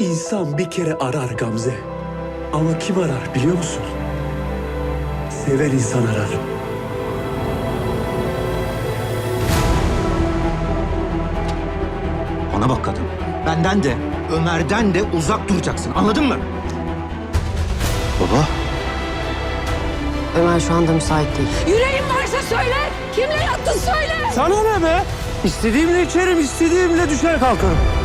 İnsan bir kere arar Gamze. Ama kim arar biliyor musun? Seven insan arar. Bana bak kadın. Benden de, Ömer'den de uzak duracaksın. Anladın mı? Baba. Ömer şu anda müsait değil. Yüreğin varsa söyle. Kimle yattın söyle. Sana ne be? İstediğimle içerim, istediğimle düşer kalkarım.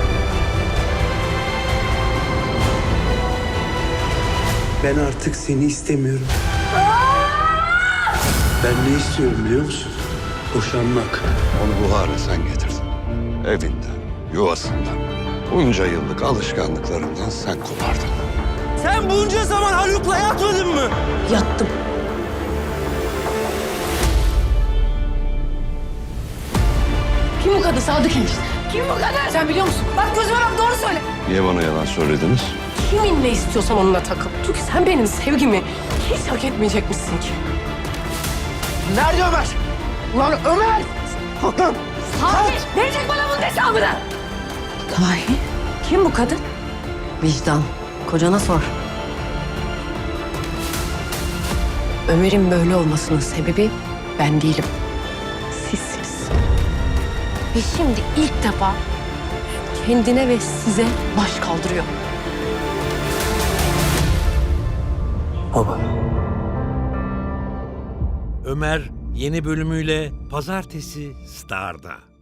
Ben artık seni istemiyorum. Ben ne istiyorum biliyor musun? Boşanmak. Onu bu hale sen getirdin. Evinden, yuvasından, bunca yıllık alışkanlıklarından sen kopardın. Sen bunca zaman Haluk'la yatmadın mı? Yattım. Kim bu kadın Sadık enişte? Kim bu kadın? Sen biliyor musun? Bak gözüme bak doğru söyle. Niye bana yalan söylediniz? Kiminle istiyorsam onunla takıl. Çünkü sen benim sevgimi hiç hak etmeyecekmişsin ki. Nerede Ömer? Ulan Ömer! Kalk lan! Sadık verecek bana bunun hesabını. Tahir. Kim bu kadın? Vicdan. Kocana sor. Ömer'in böyle olmasının sebebi ben değilim. Sizsiniz. Ve şimdi ilk defa kendine ve size baş kaldırıyor. Baba. Ömer yeni bölümüyle pazartesi Star'da.